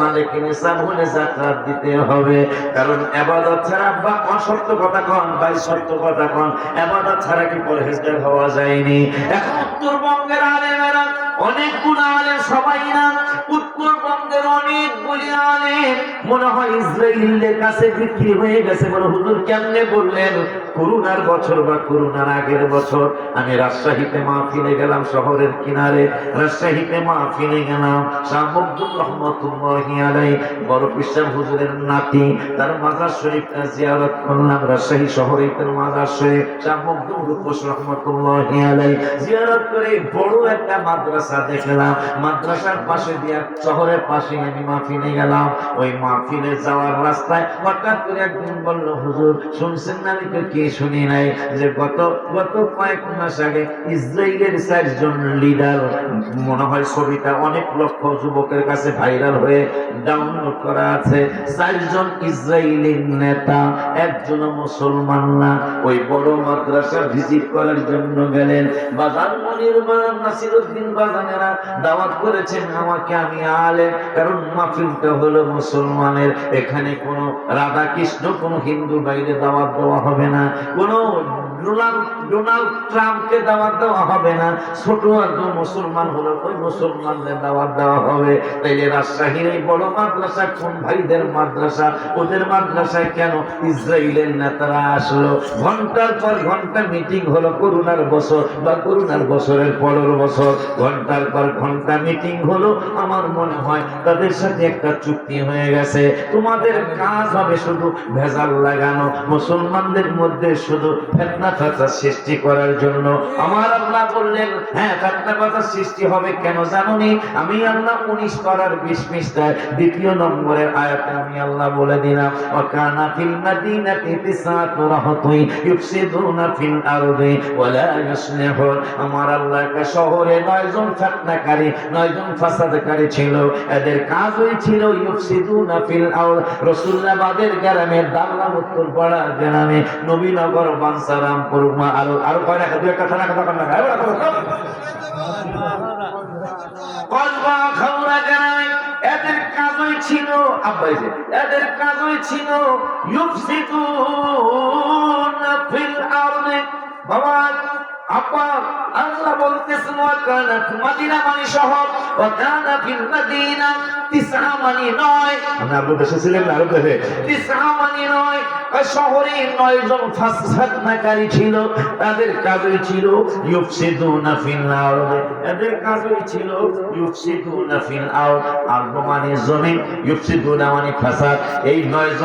মালিক দিতে হবে। কারণ ছাড়া বা কথা কন কথা কন ছাড়া কি পরহেজগার হওয়া যায়নি। এখন উত্তরবঙ্গের আলেমেরা অনেকগুলো আলেম সবাই না, উত্তরবঙ্গের অনেকগুলি আলেম মনে হয় ইসরায়েলের কাছে বিক্রি হয়ে গেছে বলে হুজুর কেমনে বললেন? করুণার বছর বা করুণার আগের বছর। আমি রাজশাহীতে মাহফিলে গেলাম শহরের কিনারে। রাজশাহীতে মাহফিলে গেলাম, শাহ আলাই বড় পিসাব হুজুরের নাতি, তার মাজার শরীফটা জিয়ারত করলাম রাজশাহী শহরে তার মাজার শরীফ, শাহ রূপস রহমতুল্লাহি আলাই জিয়ারত করে বড় একটা মাদ্রাসা দেখলাম, মাদ্রাসার পাশে দিয়া শহরের পাশে আমি মাহফিলে গেলাম। ওই মাহফিলে যাওয়ার রাস্তায় হঠাৎ করে একজন বলল, হুজুর, শুনছেন না আমি তো শুনি নাই যে গত গত কয়েক মাস আগে ইসরায়েলের চারজন লিডার মনে হয় ছবিটা অনেক লক্ষ যুবকের কাছে ভাইরাল হয়ে ডাউনলোড করা আছে, চারজন ইসরায়েলি নেতা, একজন মুসলমান না। ওই বড় মাদ্রাসা ভিজিট করার জন্য গেলেন। বাজার মনির বাজার নাসিরুদ্দিন বাজানেরা দাওয়াত করেছেন আমাকে আমি আলে কারণ মাহফিলটা হলো মুসলমানের। এখানে কোনো রাধা কৃষ্ণ কোনো হিন্দু বাইরে দাওয়াত দেওয়া হবে না। কোনো ডোনাল্ড ট্রাম্পকে দাওয়াত দেওয়া হবে না। ছোট একজন মুসলমান হলো ওই মুসলমানদের দাওয়াত দেওয়া হবে। তাইলে রাজশাহীর এই বড় মাদ্রাসা কোন ভাইদের মাদ্রাসা, ওদের মাদ্রাসায় কেন ইসরায়েলের নেতারা আসলো? ঘণ্টার পর ঘণ্টা মিটিং হলো করুণার বছর বা করুণার বছরের পরের বছর। ঘণ্টার পর ঘণ্টা মিটিং হলো, আমার মনে হয় তাদের সাথে একটা চুক্তি হয়ে গেছে। তোমাদের কাজ হবে শুধু ভেজাল লাগানো, মুসলমানদের মধ্যে শুধু ফেতনা সৃষ্টি করার জন্য। আমার আল্লাহ বললেন হ্যাঁ সৃষ্টি হবে কেন জানুনি? আমি আল্লাহ উনিশ বিশ দ্বিতীয় নম্বরের আয়াতে আমি আল্লাহ বলে দিলাম ফিল ফিল আমার আল্লাহ একটা শহরে ফিতনাকারী ফাসাদকারী ছিল। এদের কাজই ছিল ইফসিদুনা ফিল আরদ। রাসূলুল্লাহবাদের গ্রামে উত্তর গ্রামে নবীনগর বানসারামপুর আরও আরও কয় রাখা দু একটা থানা কথা কন এদের কাজই ছিল আব্বাই এদের কাজই ছিল মানে শহর মানে নয়। আমরা আরও দেশে ছিলেন আরও দেশে তিসআ মানে নয় শহরে নয় ফাসাদনাকারী ছিল তাদের কাজই ছিল ইউফসিদুনা ফিল আরদ। কাজই ছিল ইউফসিদুনা ফিল আরদ। আরদ মানে জমিন ইউফসিদুনা মানে ফাসাদ। এই নয় জন